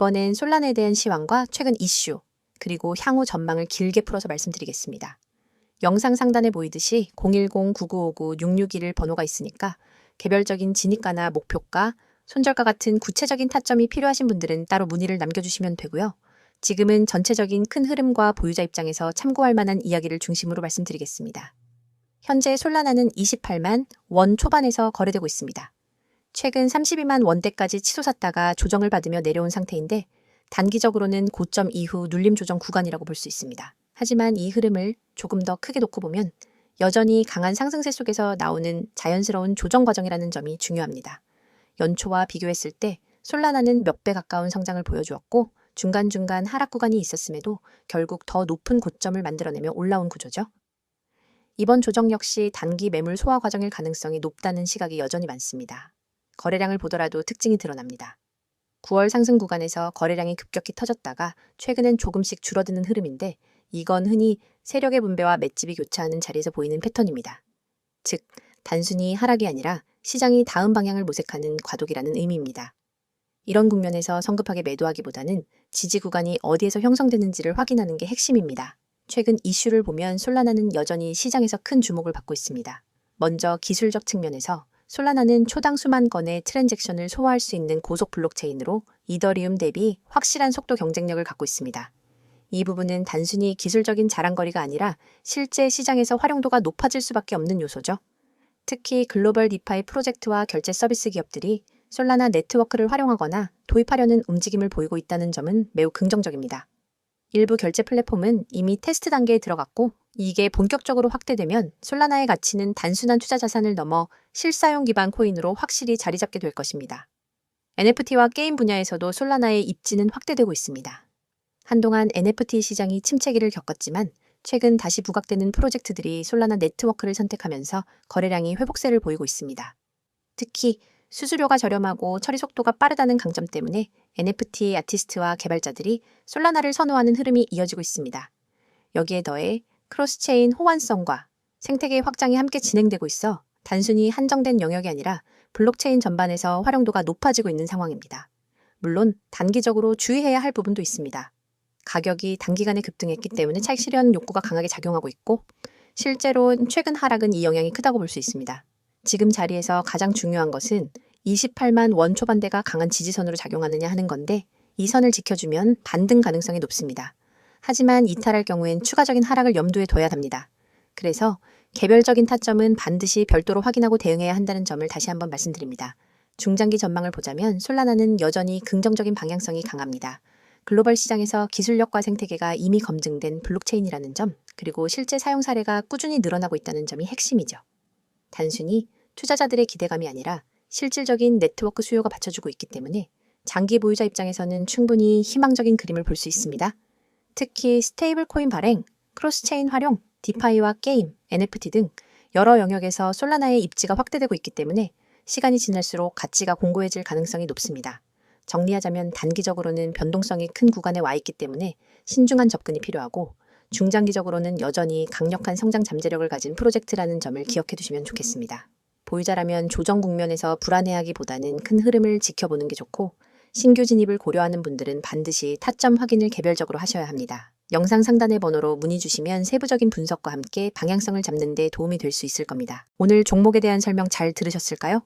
이번엔 솔란에 대한 시황과 최근 이슈, 그리고 향후 전망을 길게 풀어서 말씀드리겠습니다. 영상 상단에 보이듯이 010-9959-661 번호가 있으니까 개별적인 진입가나 목표가, 손절가 같은 구체적인 타점이 필요하신 분들은 따로 문의를 남겨주시면 되고요. 지금은 전체적인 큰 흐름과 보유자 입장에서 참고할 만한 이야기를 중심으로 말씀드리겠습니다. 현재 솔라나는 28만 원 초반에서 거래되고 있습니다. 최근 32만 원대까지 치솟았다가 조정을 받으며 내려온 상태인데 단기적으로는 고점 이후 눌림 조정 구간이라고 볼 수 있습니다. 하지만 이 흐름을 조금 더 크게 놓고 보면 여전히 강한 상승세 속에서 나오는 자연스러운 조정 과정이라는 점이 중요합니다. 연초와 비교했을 때 솔라나는 몇 배 가까운 성장을 보여주었고 중간중간 하락 구간이 있었음에도 결국 더 높은 고점을 만들어내며 올라온 구조죠. 이번 조정 역시 단기 매물 소화 과정일 가능성이 높다는 시각이 여전히 많습니다. 거래량을 보더라도 특징이 드러납니다. 9월 상승 구간에서 거래량이 급격히 터졌다가 최근엔 조금씩 줄어드는 흐름인데 이건 흔히 세력의 분배와 맷집이 교차하는 자리에서 보이는 패턴입니다. 즉, 단순히 하락이 아니라 시장이 다음 방향을 모색하는 과도기라는 의미입니다. 이런 국면에서 성급하게 매도하기보다는 지지 구간이 어디에서 형성되는지를 확인하는 게 핵심입니다. 최근 이슈를 보면 솔라나는 여전히 시장에서 큰 주목을 받고 있습니다. 먼저 기술적 측면에서 솔라나는 초당 수만 건의 트랜잭션을 소화할 수 있는 고속 블록체인으로 이더리움 대비 확실한 속도 경쟁력을 갖고 있습니다. 이 부분은 단순히 기술적인 자랑거리가 아니라 실제 시장에서 활용도가 높아질 수밖에 없는 요소죠. 특히 글로벌 디파이 프로젝트와 결제 서비스 기업들이 솔라나 네트워크를 활용하거나 도입하려는 움직임을 보이고 있다는 점은 매우 긍정적입니다. 일부 결제 플랫폼은 이미 테스트 단계에 들어갔고 이게 본격적으로 확대되면 솔라나의 가치는 단순한 투자 자산을 넘어 실사용 기반 코인으로 확실히 자리 잡게 될 것입니다. NFT와 게임 분야에서도 솔라나의 입지는 확대되고 있습니다. 한동안 NFT 시장이 침체기를 겪었지만 최근 다시 부각되는 프로젝트들이 솔라나 네트워크를 선택하면서 거래량이 회복세를 보이고 있습니다. 특히 수수료가 저렴하고 처리 속도가 빠르다는 강점 때문에 NFT 아티스트와 개발자들이 솔라나를 선호하는 흐름이 이어지고 있습니다. 여기에 더해 크로스체인 호환성과 생태계 확장이 함께 진행되고 있어 단순히 한정된 영역이 아니라 블록체인 전반에서 활용도가 높아지고 있는 상황입니다. 물론 단기적으로 주의해야 할 부분도 있습니다. 가격이 단기간에 급등했기 때문에 차익 실현 욕구가 강하게 작용하고 있고 실제로 최근 하락은 이 영향이 크다고 볼 수 있습니다. 지금 자리에서 가장 중요한 것은 28만 원 초반대가 강한 지지선으로 작용하느냐 하는 건데 이 선을 지켜주면 반등 가능성이 높습니다. 하지만 이탈할 경우엔 추가적인 하락을 염두에 둬야 합니다. 그래서 개별적인 타점은 반드시 별도로 확인하고 대응해야 한다는 점을 다시 한번 말씀드립니다. 중장기 전망을 보자면 솔라나는 여전히 긍정적인 방향성이 강합니다. 글로벌 시장에서 기술력과 생태계가 이미 검증된 블록체인이라는 점, 그리고 실제 사용 사례가 꾸준히 늘어나고 있다는 점이 핵심이죠. 단순히 투자자들의 기대감이 아니라 실질적인 네트워크 수요가 받쳐주고 있기 때문에 장기 보유자 입장에서는 충분히 희망적인 그림을 볼 수 있습니다. 특히 스테이블 코인 발행, 크로스체인 활용, 디파이와 게임, NFT 등 여러 영역에서 솔라나의 입지가 확대되고 있기 때문에 시간이 지날수록 가치가 공고해질 가능성이 높습니다. 정리하자면 단기적으로는 변동성이 큰 구간에 와 있기 때문에 신중한 접근이 필요하고 중장기적으로는 여전히 강력한 성장 잠재력을 가진 프로젝트라는 점을 기억해 두시면 좋겠습니다. 보유자라면 조정 국면에서 불안해하기보다는 큰 흐름을 지켜보는 게 좋고 신규 진입을 고려하는 분들은 반드시 타점 확인을 개별적으로 하셔야 합니다. 영상 상단의 번호로 문의 주시면 세부적인 분석과 함께 방향성을 잡는 데 도움이 될 수 있을 겁니다. 오늘 종목에 대한 설명 잘 들으셨을까요?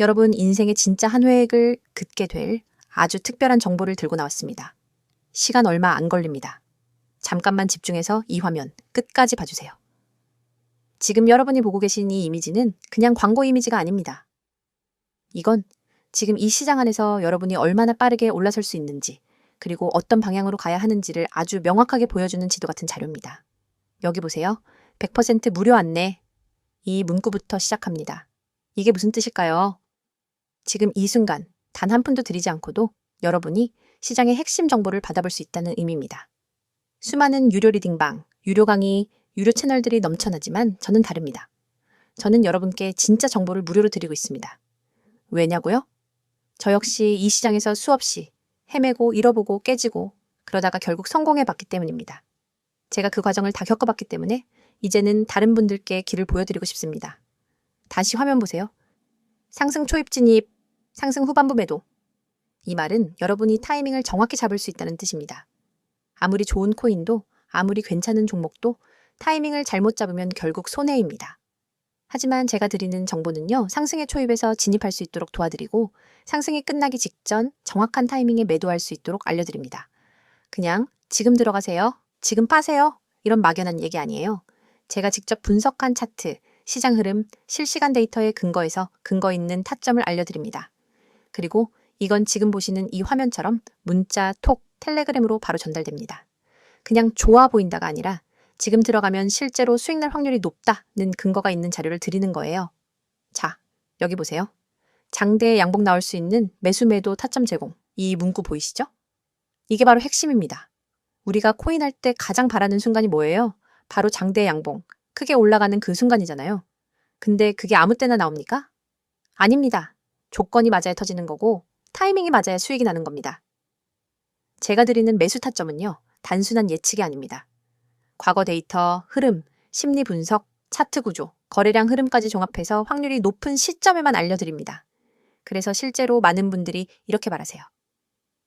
여러분 인생의 진짜 한 획을 긋게 될 아주 특별한 정보를 들고 나왔습니다. 시간 얼마 안 걸립니다. 잠깐만 집중해서 이 화면 끝까지 봐주세요. 지금 여러분이 보고 계신 이 이미지는 그냥 광고 이미지가 아닙니다. 이건 지금 이 시장 안에서 여러분이 얼마나 빠르게 올라설 수 있는지, 그리고 어떤 방향으로 가야 하는지를 아주 명확하게 보여주는 지도 같은 자료입니다. 여기 보세요. 100% 무료 안내. 이 문구부터 시작합니다. 이게 무슨 뜻일까요? 지금 이 순간 단 한 푼도 들이지 않고도 여러분이 시장의 핵심 정보를 받아볼 수 있다는 의미입니다. 수많은 유료 리딩방, 유료 강의, 유료 채널들이 넘쳐나지만 저는 다릅니다. 저는 여러분께 진짜 정보를 무료로 드리고 있습니다. 왜냐고요? 저 역시 이 시장에서 수없이 헤매고 잃어보고 깨지고 그러다가 결국 성공해 봤기 때문입니다. 제가 그 과정을 다 겪어봤기 때문에 이제는 다른 분들께 길을 보여드리고 싶습니다. 다시 화면 보세요. 상승 초입 진입, 상승 후반부 매도. 이 말은 여러분이 타이밍을 정확히 잡을 수 있다는 뜻입니다. 아무리 좋은 코인도 아무리 괜찮은 종목도 타이밍을 잘못 잡으면 결국 손해입니다. 하지만 제가 드리는 정보는요, 상승의 초입에서 진입할 수 있도록 도와드리고, 상승이 끝나기 직전 정확한 타이밍에 매도할 수 있도록 알려드립니다. 그냥 지금 들어가세요. 지금 빠세요. 이런 막연한 얘기 아니에요. 제가 직접 분석한 차트, 시장 흐름, 실시간 데이터에 근거해서 근거 있는 타점을 알려드립니다. 그리고 이건 지금 보시는 이 화면처럼 문자, 톡, 텔레그램으로 바로 전달됩니다. 그냥 좋아 보인다가 아니라 지금 들어가면 실제로 수익 날 확률이 높다는 근거가 있는 자료를 드리는 거예요. 자, 여기 보세요. 장대에 양봉 나올 수 있는 매수 매도 타점 제공. 이 문구 보이시죠? 이게 바로 핵심입니다. 우리가 코인 할 때 가장 바라는 순간이 뭐예요? 바로 장대 양봉. 크게 올라가는 그 순간이잖아요. 근데 그게 아무 때나 나옵니까? 아닙니다. 조건이 맞아야 터지는 거고 타이밍이 맞아야 수익이 나는 겁니다. 제가 드리는 매수 타점은요. 단순한 예측이 아닙니다. 과거 데이터, 흐름, 심리 분석, 차트 구조, 거래량 흐름까지 종합해서 확률이 높은 시점에만 알려드립니다. 그래서 실제로 많은 분들이 이렇게 말하세요.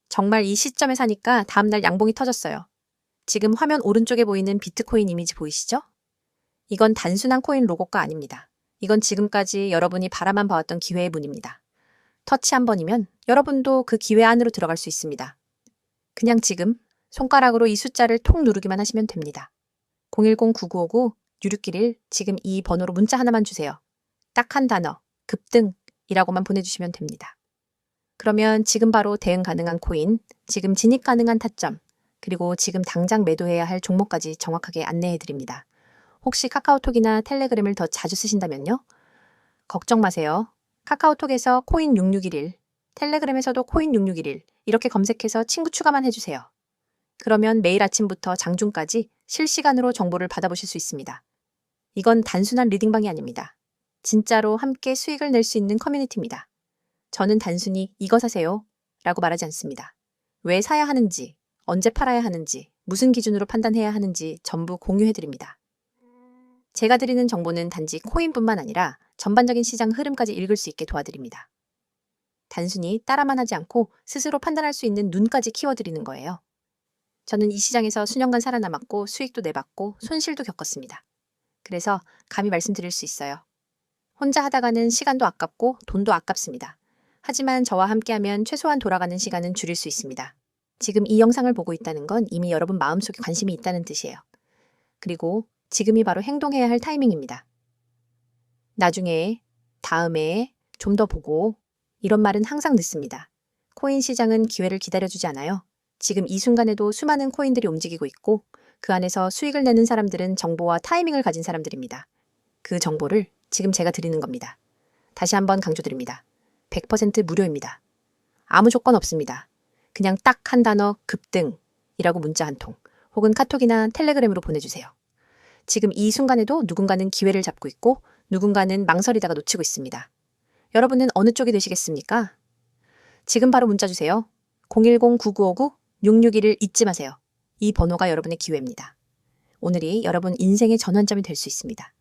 정말 이 시점에 사니까 다음날 양봉이 터졌어요. 지금 화면 오른쪽에 보이는 비트코인 이미지 보이시죠? 이건 단순한 코인 로고가 아닙니다. 이건 지금까지 여러분이 바라만 봐왔던 기회의 문입니다. 터치 한 번이면 여러분도 그 기회 안으로 들어갈 수 있습니다. 그냥 지금 손가락으로 이 숫자를 톡 누르기만 하시면 됩니다. 010-9959-6611 지금 이 번호로 문자 하나만 주세요. 딱 한 단어, 급등이라고만 보내주시면 됩니다. 그러면 지금 바로 대응 가능한 코인, 지금 진입 가능한 타점, 그리고 지금 당장 매도해야 할 종목까지 정확하게 안내해 드립니다. 혹시 카카오톡이나 텔레그램을 더 자주 쓰신다면요? 걱정 마세요. 카카오톡에서 코인 6611, 텔레그램에서도 코인 6611 이렇게 검색해서 친구 추가만 해주세요. 그러면 매일 아침부터 장중까지 실시간으로 정보를 받아보실 수 있습니다. 이건 단순한 리딩방이 아닙니다. 진짜로 함께 수익을 낼 수 있는 커뮤니티입니다. 저는 단순히 이거 사세요 라고 말하지 않습니다. 왜 사야 하는지, 언제 팔아야 하는지, 무슨 기준으로 판단해야 하는지 전부 공유해드립니다. 제가 드리는 정보는 단지 코인뿐만 아니라 전반적인 시장 흐름까지 읽을 수 있게 도와드립니다. 단순히 따라만 하지 않고 스스로 판단할 수 있는 눈까지 키워드리는 거예요. 저는 이 시장에서 수년간 살아남았고 수익도 내봤고 손실도 겪었습니다. 그래서 감히 말씀드릴 수 있어요. 혼자 하다가는 시간도 아깝고 돈도 아깝습니다. 하지만 저와 함께하면 최소한 돌아가는 시간은 줄일 수 있습니다. 지금 이 영상을 보고 있다는 건 이미 여러분 마음속에 관심이 있다는 뜻이에요. 그리고 지금이 바로 행동해야 할 타이밍입니다. 나중에, 다음에, 좀 더 보고, 이런 말은 항상 늦습니다. 코인 시장은 기회를 기다려주지 않아요. 지금 이 순간에도 수많은 코인들이 움직이고 있고, 그 안에서 수익을 내는 사람들은 정보와 타이밍을 가진 사람들입니다. 그 정보를 지금 제가 드리는 겁니다. 다시 한번 강조드립니다. 100% 무료입니다. 아무 조건 없습니다. 그냥 딱 한 단어 급등이라고 문자 한 통, 혹은 카톡이나 텔레그램으로 보내주세요. 지금 이 순간에도 누군가는 기회를 잡고 있고 누군가는 망설이다가 놓치고 있습니다. 여러분은 어느 쪽이 되시겠습니까? 지금 바로 문자 주세요. 010-9959-6621을 잊지 마세요. 이 번호가 여러분의 기회입니다. 오늘이 여러분 인생의 전환점이 될 수 있습니다.